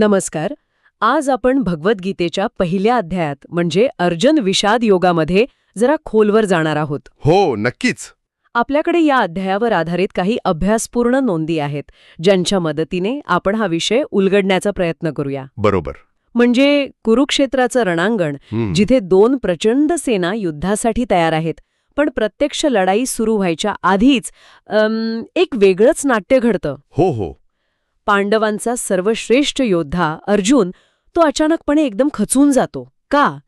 नमस्कार. आज आपण भगवद्गीतेच्या पहिल्या अध्यायात म्हणजे अर्जुन विषाद योगामध्ये जरा खोलवर जाणार आहोत. हो नक्कीच. आपल्याकडे या अध्यायावर आधारित काही अभ्यासपूर्ण नोंदी आहेत ज्यांच्या मदतीने आपण हा विषय उलगडण्याचा प्रयत्न करूया. बरोबर. म्हणजे कुरुक्षेत्राचं रणांगण जिथे दोन प्रचंड सेना युद्धासाठी तयार आहेत पण प्रत्यक्ष लढाई सुरू व्हायच्या आधीच एक वेगळंच नाट्य घडतं. हो हो. पांडवांचा सर्वश्रेष्ठ योद्धा अर्जुन तो अचानकपणे एकदम खचून जातो. का?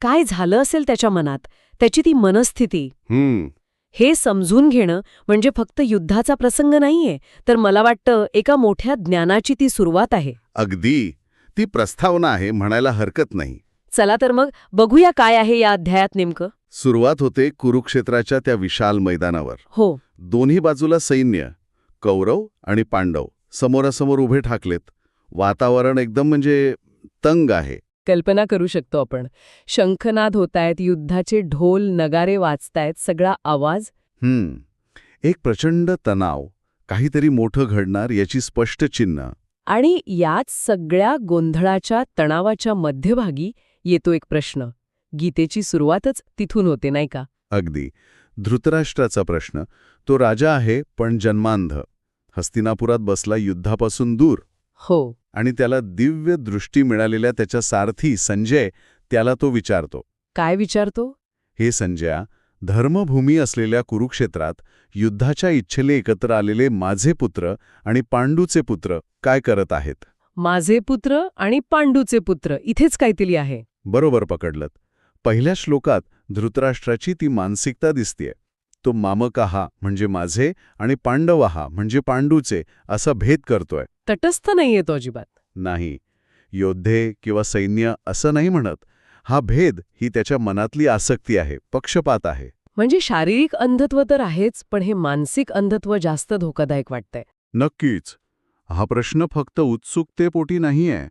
काय झालं असेल त्याच्या मनात? त्याची ती मनस्थिती. हं, हे समजून घेणं म्हणजे फक्त युद्धाचा प्रसंग नाहीये तर मला वाटतं एका मोठ्या ज्ञानाची ती सुरुवात आहे. अगदी. ती प्रस्तावना आहे म्हणायला हरकत नाही. चला तर मग बघूया काय आहे या अध्यायात नेमकं. सुरुवात होते कुरुक्षेत्राच्या त्या विशाल मैदानावर. हो. दोन्ही बाजूला सैन्य कौरव आणि पांडव. समोरासमोर उभे ठाकलेत. वातावरण एकदम म्हणजे तंग आहे. कल्पना करू शकतो आपण. शंखनाद होतायत युद्धाचे ढोल नगारे वाचतायत सगळा आवाज? हं, एक प्रचंड तणाव काहीतरी मोठं घडणार याची स्पष्ट चिन्ह. आणि याच सगळ्या गोंधळाच्या तणावाच्या मध्यभागी येतो एक प्रश्न. गीतेची सुरुवातच तिथून होते नाही का? अगदी. धृतराष्ट्राचा प्रश्न. तो राजा आहे पण जन्मांध. हस्तिनापुरात बसला युद्धापासून दूर. हो. आणि त्याला दिव्य दृष्टी मिळालेल्या त्याच्या सारथी संजय त्याला तो विचारतो. काय विचारतो? हे संजया धर्मभूमी असलेल्या कुरुक्षेत्रात युद्धाच्या इच्छेने एकत्र आलेले माझे पुत्र आणि पांडूचे पुत्र काय करत आहेत? माझे पुत्र आणि पांडूचे पुत्र इथेच काहीतरी आहे. बरोबर पकडलत. पहिल्या श्लोकात धृतराष्ट्राची ती मानसिकता दिसतीये. तो मामकाहा म्हणजे माझे आणि पांडवाहा म्हणजे पांडूचे असा भेद करतोय. तटस्थ नाहीये तो अजिबात. नाही. योद्धे किंवा सैन्य असं नाही म्हणत. हा भेद ही त्याच्या मनातली आसक्ती आहे पक्षपात आहे. म्हणजे शारीरिक अंधत्व तर आहेच पण हे मानसिक अंधत्व जास्त धोकादायक वाटतंय. नक्कीच. हा प्रश्न फक्त उत्सुकतेपोटी नाहीये.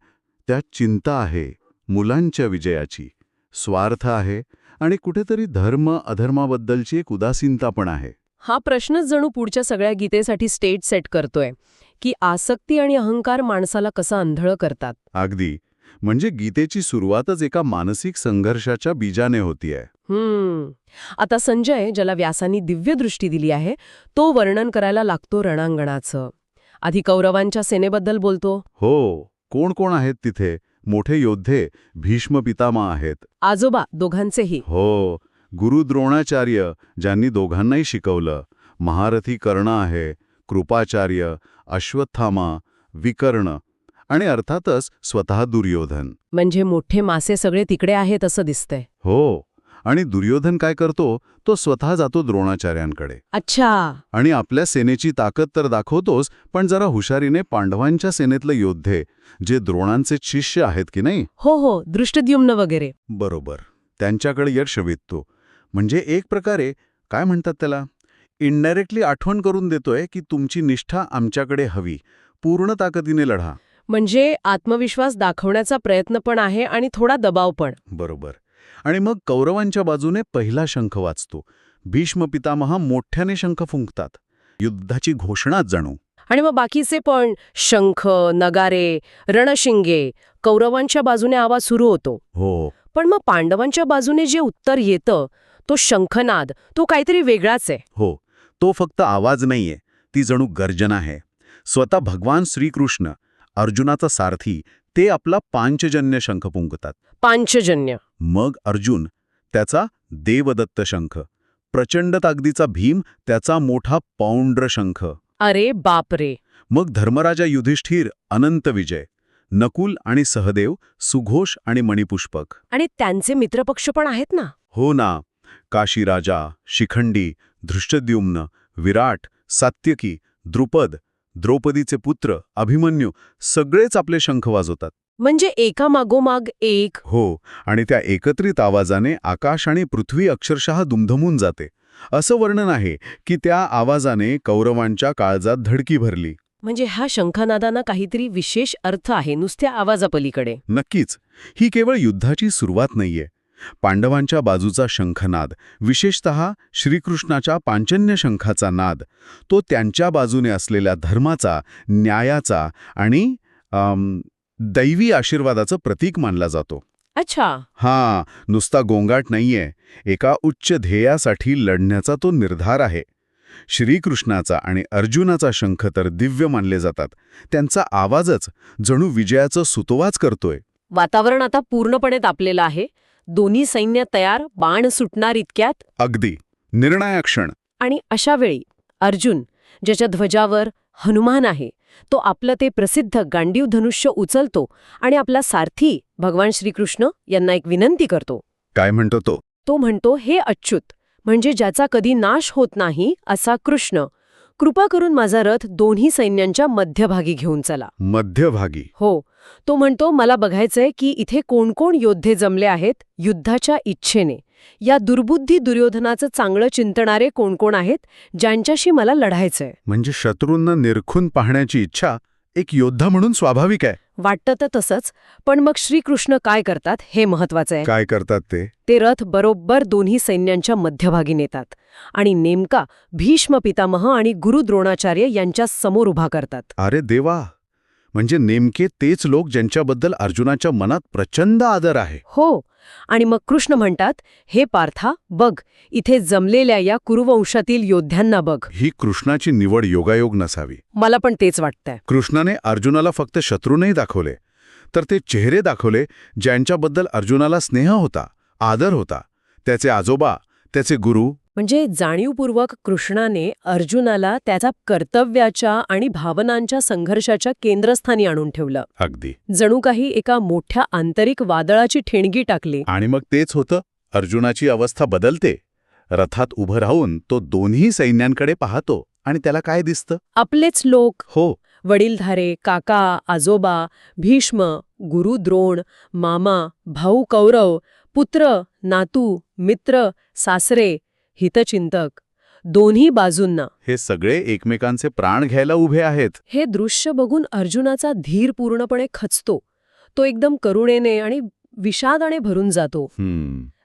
त्यात चिंता आहे मुलांच्या विजयाची. स्वार्थ आहे आणि कुठेतरी धर्म अधर्माबद्दलची एक उदासीनता पण आहे. हा प्रश्नच जणू पुढच्या सगळ्या गीतेसाठी स्टेज सेट करतोय की आसक्ती आणि अहंकार माणसाला कसा अंधळ करतात. अगदी. म्हणजे गीतेची सुरुवातच एका मानसिक संघर्षाच्या बीजाने होतीये. हम्म. आता संजय ज्याला व्यासांनी दिव्य दृष्टी दिली आहे तो वर्णन करायला लागतो रणांगणाचं. आधी कौरवांच्या सेनेबद्दल बोलतो. हो. कोण कोण आहेत तिथे? मोठे योद्धे भीष्म पितामह आहेत. आजोबा दोघांचेही. हो गुरु द्रोणाचार्य ज्यांनी दोघांनाही शिकवलं महारथी कर्ण आहे कृपाचार्य अश्वत्थामा विकर्ण आणि अर्थातच स्वतः दुर्योधन. म्हणजे मोठे मासे सगळे तिकडे आहेत असं दिसतंय. हो. आणि दुर्योधन काय करतो? तो स्वतः जातो द्रोणाचार्यांकडे. अच्छा. आणि आपल्या सेनेची ताकद तर दाखवतोच पण जरा हुशारीने पांडवांच्या सेनेतले योद्धे जे द्रोणांचे शिष्य आहेत की नाही? हो हो दृष्टद्युम्न वगैरे. बरोबर. त्यांच्याकडे यश विधतो. म्हणजे एक प्रकारे काय म्हणतात त्याला? इनडायरेक्टली आठवण करून देतोय की तुमची निष्ठा आमच्याकडे हवी. पूर्ण ताकदीने लढा. म्हणजे आत्मविश्वास दाखवण्याचा प्रयत्न पण आहे आणि थोडा दबाव पण. बरोबर. आणि मग कौरवांच्या बाजूने पहिला शंख वाचतो. भीष्म पितामह मोठ्याने शंख फुंकतात. युद्धाची घोषणाच जाणू. आणि मग बाकीचे पण शंख नगारे रणशिंगे कौरवांच्या बाजूने आवाज सुरू होतो. हो. पण मग पांडवांच्या बाजूने जे उत्तर येतं तो शंखनाद तो काहीतरी वेगळाच आहे. हो. तो फक्त आवाज नाहीये. ती जणू गर्जना आहे. स्वतः भगवान श्रीकृष्ण अर्जुनाचा सारथी ते आपला पांचजन्य शंख फुंकतात पांचजन्य. मग अर्जुन त्याचा देवदत्त शंख प्रचंड ताकदीचा भीम त्याचा मोठा पौंड्र शंख. अरे बापरे. मग धर्मराजा युधिष्ठिर अनंत विजय नकुल आणि सहदेव सुघोष आणि मणिपुष्पक. आणि त्यांचे मित्रपक्ष पण आहेत ना? हो ना. काशीराजा शिखंडी धृष्टद्युम्न विराट सात्यकी द्रुपद द्रौपदीचे पुत्र अभिमन्यू सगळेच आपले शंख वाजवतात. म्हणजे एका मागोमाग एक. हो आणि त्या एकत्रित आवाजाने आकाश आणि पृथ्वी अक्षरशः दुमधमून जाते. असं वर्णन आहे की त्या आवाजाने कौरवांच्या काळजात धडकी भरली. म्हणजे ह्या शंखनादांना काहीतरी विशेष अर्थ आहे नुसत्या आवाजापलीकडे. नक्कीच. ही केवळ युद्धाची सुरुवात नाहीये. पांडवांच्या बाजूचा शंखनाद विशेषतः श्रीकृष्णाच्या पांचन्य शंखाचा नाद तो त्यांच्या बाजूने असलेल्या धर्माचा न्यायाचा आणि दैवी आशीर्वादाचं प्रतीक मानला जातो. अच्छा. हा नुसता गोंगाट नाहीये. एका उच्च ध्येयासाठी लढण्याचा तो निर्धार आहे. श्रीकृष्णाचा आणि अर्जुनाचा शंख तर दिव्य मानले जातात. त्यांचा आवाजच जणू विजयाचं सुतोवाच करतोय. वातावरण आता पूर्णपणे तापलेलं आहे. दोन्ही सैन्य तयार बाण सुटणार इतक्यात अगदी. निर्णायक क्षण आणि अशा वेळी अर्जुन ज्याच्या ध्वजावर हनुमान आहे तो आपलं ते प्रसिद्ध गांडीव धनुष्य उचलतो आणि आपला सारथी भगवान श्रीकृष्ण यांना एक विनंती करतो. काय म्हणतो तो? तो म्हणतो हे अच्युत म्हणजे ज्याचा कधी नाश होत नाही असा कृष्ण कृपा करून माझा रथ दोन्ही सैन्यांच्या मध्यभागी घेऊन चला. मध्यभागी. हो तो म्हणतो मला बघायचंय की इथे कोण कोण योद्धे जमले आहेत युद्धाच्या इच्छेने. या दुर्बुद्धी दुर्योधनाचं चांगलं चिंतणारे कोण कोण आहेत ज्यांच्याशी मला लढायचंय. म्हणजे शत्रूंना निरखून पाहण्याची इच्छा एक योद्धा म्हणून स्वाभाविक आहे. वाटतं तर तसंच पण मग श्रीकृष्ण काय करतात हे महत्वाचं आहे. काय करतात ते? ते रथ बरोबर दोन्ही सैन्यांच्या मध्यभागी नेतात आणि नेमका भीष्म पितामह आणि गुरु द्रोणाचार्य यांच्या समोर उभा करतात. अरे देवा! म्हणजे नेमके तेच लोक ज्यांच्याबद्दल अर्जुनाच्या मनात प्रचंड आदर आहे. हो आणि मग कृष्ण म्हणतात हे पार्था बघ इथे जमलेल्या या कुरुवंशातील योद्ध्यांना बघ. ही कृष्णाची निवड योगायोग नसावी. मला पण तेच वाटतंय. कृष्णाने अर्जुनाला फक्त शत्रू नाही दाखवले. तर ते चेहरे दाखवले ज्यांच्याबद्दल अर्जुनाला स्नेह होता आदर होता. त्याचे आजोबा त्याचे गुरु म्हणजे जाणीवपूर्वक कृष्णाने अर्जुनाला त्याचा कर्तव्याच्या आणि भावनांच्या संघर्षाच्या केंद्रस्थानी आणून ठेवलं. अगदी. जणू काही एका मोठ्या आंतरिक वादळाची ठिणगी टाकली. आणि मग तेच होतं. अर्जुनाची अवस्था बदलते. रथात उभं राहून तो दोन्ही सैन्यांकडे पाहतो आणि त्याला काय दिसतं? आपलेच लोक. हो. वडीलधारे काका आजोबा भीष्म गुरु द्रोण मामा भाऊ कौरव पुत्र नातू मित्र सासरे हितचिंतक दोन्ही बाजूंना. हे सगळे एकमेकांचे प्राण घ्यायला उभे आहेत. हे दृश्य बघून अर्जुनाचा धीर पूर्णपणे खचतो. तो एकदम करुणेने आणि विषादाने भरून जातो.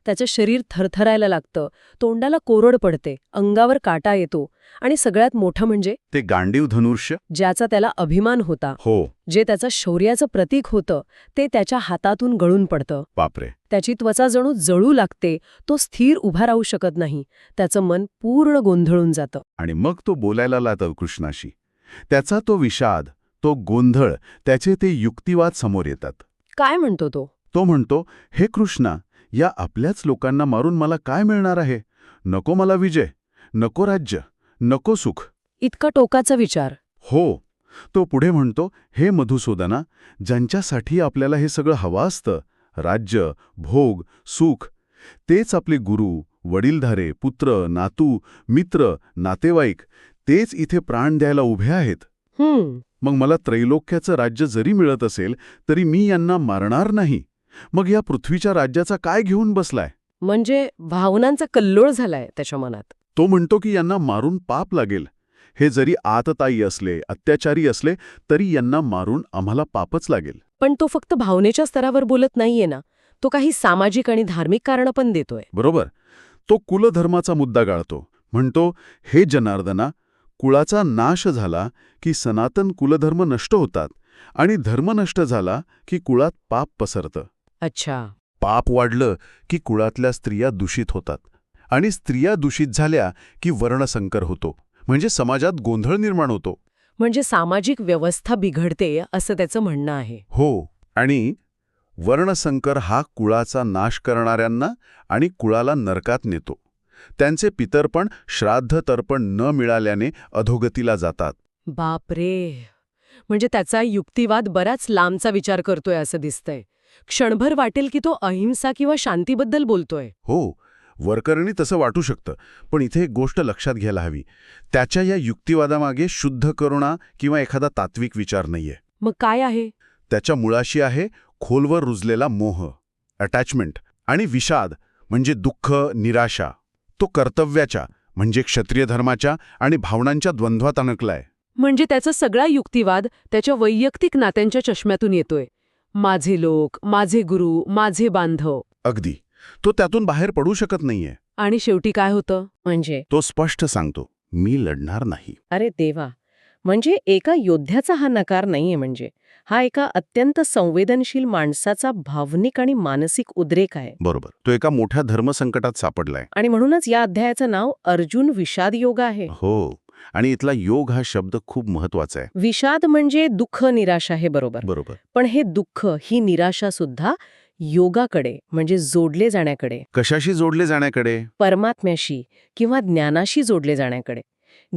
त्याचं शरीर थरथरायला लागतं. तोंडाला कोरड पडते. अंगावर काटा येतो. आणि सगळ्यात मोठं म्हणजे ते गांडीव धनुष्य ज्याचा त्याला अभिमान होता. हो. जे त्याचं शौर्याचं प्रतीक होतं ते त्याच्या हातातून गळून पडतं. बापरे. त्याची त्वचा जणू जळू लागते. तो स्थिर उभा राहू शकत नाही. त्याचं मन पूर्ण गोंधळून जातं. आणि मग तो बोलायला लागतो कृष्णाशी. त्याचा तो विषाद तो गोंधळ त्याचे ते युक्तिवाद समोर येतात. काय म्हणतो तो? तो म्हणतो हे कृष्णा या आपल्याच लोकांना मारून मला काय मिळणार आहे? नको मला विजय नको राज्य नको सुख. इतका टोकाचा विचार. हो तो पुढे म्हणतो हे मधुसूदना ज्यांच्यासाठी आपल्याला हे सगळं हवं असतं राज्य भोग सुख तेच आपले गुरु वडीलधारे पुत्र नातू मित्र नातेवाईक तेच इथे प्राण द्यायला उभे आहेत. हम्म. मग मला त्रैलोक्याचं राज्य जरी मिळत असेल तरी मी यांना मारणार नाही. मग या पृथ्वीच्या राज्याचा काय घेऊन बसलाय? म्हणजे भावनांचा कल्लोळ झालाय त्याच्या मनात. तो म्हणतो की यांना मारून पाप लागेल. हे जरी आतताई असले अत्याचारी असले तरी यांना मारून आम्हाला पापच लागेल. पण तो फक्त भावनेच्या स्तरावर बोलत नाहीये ना. तो काही सामाजिक आणि धार्मिक कारणं पण देतोय. बरोबर. तो कुलधर्माचा मुद्दा गाळतो. म्हणतो हे जनार्दना कुळाचा नाश झाला की सनातन कुलधर्म नष्ट होतात आणि धर्म नष्ट झाला की कुळात पाप पसरतं. अच्छा. पाप वाढलं की कुळातल्या स्त्रिया दूषित होतात. आणि स्त्रिया दूषित झाल्या की वर्णसंकर होतो. म्हणजे समाजात गोंधळ निर्माण होतो. म्हणजे सामाजिक व्यवस्था बिघडते असं त्याचं म्हणणं आहे. हो आणि वर्णसंकर हा कुळाचा नाश करणाऱ्यांना आणि कुळाला नरकात नेतो. त्यांचे पितरपण श्राद्ध तर्पण न मिळाल्याने अधोगतीला जातात. बापरे! म्हणजे त्याचा युक्तिवाद बराच लांबचा विचार करतोय असं दिसतंय. क्षणभर वाटेल की तो अहिंसा किंवा शांतीबद्दल बोलतोय. हो वरकरणी तसं वाटू शकतं पण इथे एक गोष्ट लक्षात घ्यायला हवी. त्याच्या या युक्तिवादामागे शुद्ध करुणा किंवा एखादा तात्विक विचार नाहीये. मग काय आहे? त्याच्या मुळाशी आहे खोलवर रुजलेला मोह अटॅचमेंट आणि विषाद म्हणजे दुःख निराशा. तो कर्तव्याच्या म्हणजे क्षत्रिय धर्माच्या आणि भावनांच्या द्वंद्वात अडकलाय. म्हणजे त्याचा सगळा युक्तिवाद त्याच्या वैयक्तिक नात्यांच्या चष्म्यातून येतोय. माझे लोक माझे गुरु माझे बांधव. अगदी. तो त्यातून बाहेर पडू शकत नाहीये. आणि शेवटी काय होतं? म्हणजे? तो स्पष्ट सांगतो मी लढणार नाही. अरे देवा. म्हणजे एका योद्ध्याचा हा नकार नाहीये म्हणजे. हा एका अत्यंत संवेदनशील माणसाचा भावनिक आणि मानसिक उद्रेक आहे. बरोबर. तो एका मोठ्या धर्मसंकटात सापडलाय. आणि म्हणूनच या अध्यायाचं नाव अर्जुन विषाद योग आहे. हो. आणि इथला योग हा शब्द खूप महत्त्वाचा आहे. विषाद म्हणजे दुःख निराशा हे बरोबर. बरोबर. पण हे दुःख ही निराशा सुद्धा योगाकडे म्हणजे जोडले जाण्याकडे. कशाशी जोडले जाण्याकडे? परमात्म्याशी किंवा ज्ञानाशी जोडले जाण्याकडे.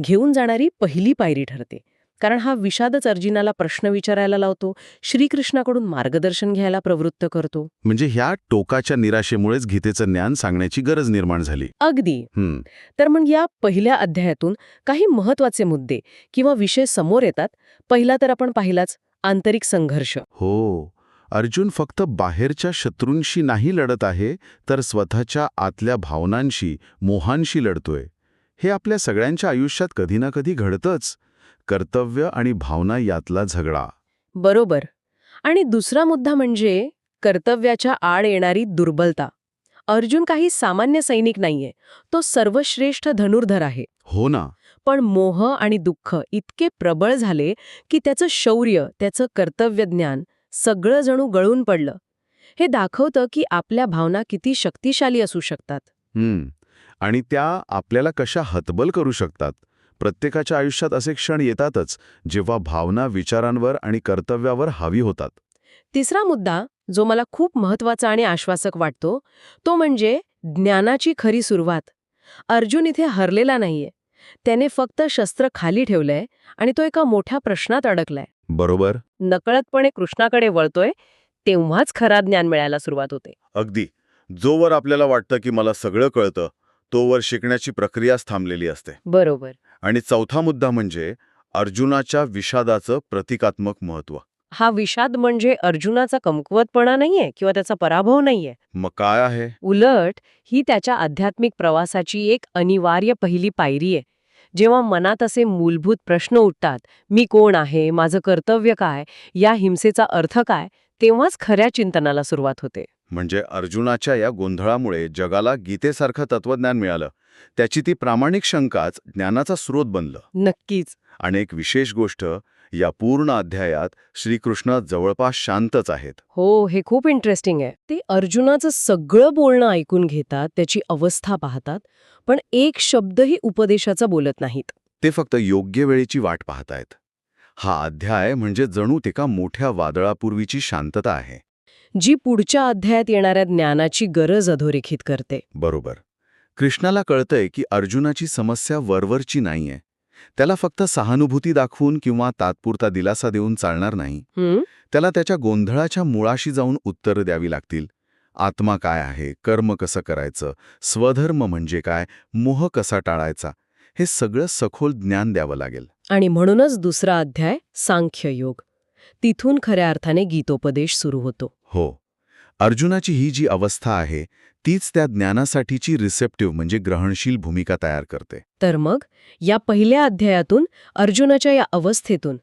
घेऊन जाणारी पहिली पायरी ठरते. कारण हा विषादच अर्जुनाला प्रश्न विचारायला लावतो श्रीकृष्णाकडून मार्गदर्शन घ्यायला प्रवृत्त करतो. म्हणजे ह्या टोकाच्या निराशेमुळेच गीतेचं ज्ञान सांगण्याची गरज निर्माण झाली. अगदी. हम्म. तर मग या पहिल्या अध्यायातून काही महत्त्वाचे मुद्दे किंवा विषय समोर येतात पहिला तर आपण पाहिलाच आंतरिक संघर्ष. हो. अर्जुन फक्त बाहेरच्या शत्रूंशी नाही लढत आहे तर स्वतःच्या आतल्या भावनांशी मोहांशी लढतोय. हे आपल्या सगळ्यांच्या आयुष्यात कधी ना कधी घडतंच. कर्तव्य आणि भावना यातला झगडा. बरोबर. आणि दुसरा मुद्दा म्हणजे कर्तव्याच्या आड येणारी दुर्बलता. अर्जुन काही सामान्य सैनिक नाहीये. तो सर्वश्रेष्ठ धनुर्धर आहे. हो ना. पण मोह आणि दुःख इतके प्रबळ झाले की त्याचं शौर्य त्याचं कर्तव्य ज्ञान सगळं जणू गळून पडलं. हे दाखवतं की आपल्या भावना किती शक्तिशाली असू शकतात. आणि त्या आपल्याला कशा हतबल करू शकतात? प्रत्येकाच्या आयुष्यात असे क्षण येतातच जेव्हा भावना विचारांवर आणि कर्तव्यावर हावी होतात. तिसरा मुद्दा जो मला खूप महत्त्वाचा आणि आश्वासक वाटतो तो म्हणजे ज्ञानाची खरी सुरुवात. अर्जुन इथे हरलेला नाहीये. त्याने फक्त शस्त्र खाली ठेवलंय आणि तो एका मोठ्या प्रश्नात अडकलाय. बरोबर. नकळतपणे कृष्णाकडे वळतोय तेव्हाच खरा ज्ञान मिळायला सुरुवात होते. अगदी. जोवर आपल्याला वाटतं की मला सगळं कळतं तोवर शिकण्याची प्रक्रियाच थांबलेली असते. बरोबर. आणि चौथा मुद्दा म्हणजे अर्जुनाच्या विषादाचं प्रतिकात्मक महत्त्व हा विषाद म्हणजे अर्जुनाचा कमकुवतपणा नाहीये किंवा त्याचा पराभव नाहीये. मग काय आहे? उलट ही त्याच्या आध्यात्मिक प्रवासाची एक अनिवार्य पहिली पायरी आहे. जेव्हा मनात असे मूलभूत प्रश्न उठतात मी कोण आहे माझं कर्तव्य काय या हिंसेचा अर्थ काय तेव्हाच खऱ्या चिंतनाला सुरुवात होते. म्हणजे अर्जुनाच्या या गोंधळामुळे जगाला गीतेसारखं तत्वज्ञान मिळालं. त्याची ती प्रामाणिक शंकाच ज्ञानाचा स्रोत बनलं. नक्कीच. आणि एक विशेष गोष्ट या पूर्ण अध्यायात श्रीकृष्ण जवळपास शांतच आहेत. हो हे खूप इंटरेस्टिंग आहे. ते अर्जुनाचं सगळं बोलणं ऐकून घेतात त्याची अवस्था पाहतात पण एक शब्दही उपदेशाचा बोलत नाहीत. ते फक्त योग्य वेळेची वाट पाहतायत. हा अध्याय म्हणजे जणू एका मोठ्या वादळापूर्वीची शांतता आहे. जी पुढच्या अध्यायात येणाऱ्या ज्ञानाची गरज अधोरेखित करते. बरोबर. कृष्णाला कळतंय की अर्जुनाची समस्या वरवरची नाहीये. त्याला फक्त सहानुभूती दाखवून किंवा तात्पुरता दिलासा देऊन चालणार नाही? त्याला त्याच्या गोंधळाच्या मुळाशी जाऊन उत्तरं द्यावी लागतील. आत्मा काय आहे? कर्म कसं करायचं? स्वधर्म म्हणजे काय? मोह कसा टाळायचा? हे सगळं सखोल ज्ञान द्यावं लागेल. आणि म्हणूनच दुसरा अध्याय सांख्ययोग तिथून खऱ्या अर्थाने गीतोपदेश सुरू होतो. हो. अर्जुनाची ही जी अवस्था आहे तीच त्या ज्ञानासाठीची रिसेप्टिव्ह म्हणजे ग्रहणशील भूमिका तयार करते. तर मग या पहिल्या अध्यायातून अर्जुनाच्या या अवस्थेतून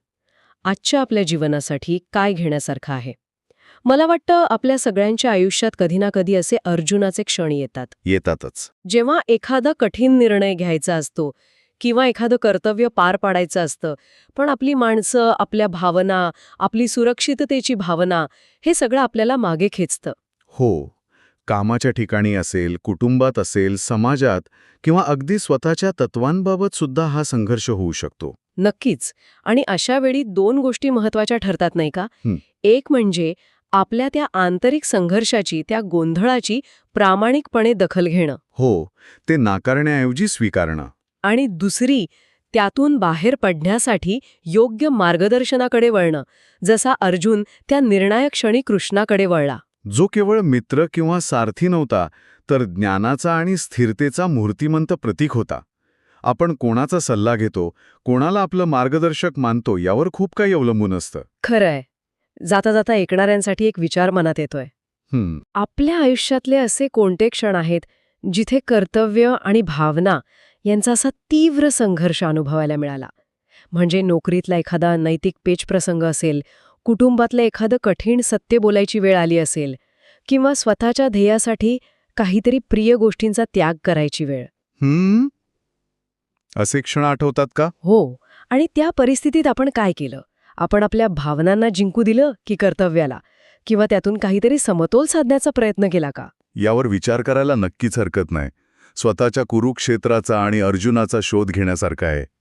आजच्या आपल्या जीवनासाठी काय घेण्यासारखं आहे? मला वाटतं आपल्या सगळ्यांच्या आयुष्यात कधी ना कधी असे अर्जुनाचे क्षण येतात. येतातच. जेव्हा एखादा कठीण निर्णय घ्यायचा असतो किंवा एखादं कर्तव्य पार पाडायचं असतं पण आपली माणसं आपल्या भावना आपली सुरक्षिततेची भावना हे सगळं आपल्याला मागे खेचतं. हो. कामाच्या ठिकाणी असेल कुटुंबात असेल समाजात किंवा अगदी स्वतःच्या तत्वांबाबत सुद्धा हा संघर्ष होऊ शकतो. नक्कीच. आणि अशा वेळी दोन गोष्टी महत्त्वाच्या ठरतात नाही का. एक म्हणजे आपल्या त्या आंतरिक संघर्षाची त्या गोंधळाची प्रामाणिकपणे दखल घेणं. हो ते नाकारण्याऐवजी स्वीकारणं. आणि दुसरी त्यातून बाहेर पडण्यासाठी योग्य मार्गदर्शनाकडे वळणं. जसा अर्जुन त्या निर्णायक क्षणी कृष्णाकडे वळला. जो केवळ मित्र किंवा सारथी नव्हता तर ज्ञानाचा आणि स्थिरतेचा मूर्तिमंत प्रतीक होता. आपण कोणाचा सल्ला घेतो कोणाला आपलं मार्गदर्शक मानतो यावर खूप काही अवलंबून असतं. खरंय. जाता जाता ऐकणाऱ्यांसाठी एक विचार मनात येतोय. आपल्या आयुष्यातले असे कोणते क्षण आहेत जिथे कर्तव्य आणि भावना यांचा असा तीव्र संघर्ष अनुभवायला मिळाला? म्हणजे नोकरीतला एखादा नैतिक पेच प्रसंग असेल कुटुंबातलं एखादं कठीण सत्य बोलायची वेळ आली असेल किंवा स्वतःच्या ध्येयासाठी काहीतरी प्रिय गोष्टींचा त्याग करायची वेळ? असे क्षण आठवतात का? हो आणि त्या परिस्थितीत आपण काय केलं? आपण आपल्या भावनांना जिंकू दिलं की कर्तव्याला? किंवा त्यातून काहीतरी समतोल साधण्याचा प्रयत्न केला का? यावर विचार करायला नक्कीच हरकत नाही. स्वतःच्या कुरुक्षेत्राचा आणि अर्जुनाचा शोध घेण्यासारखा आहे.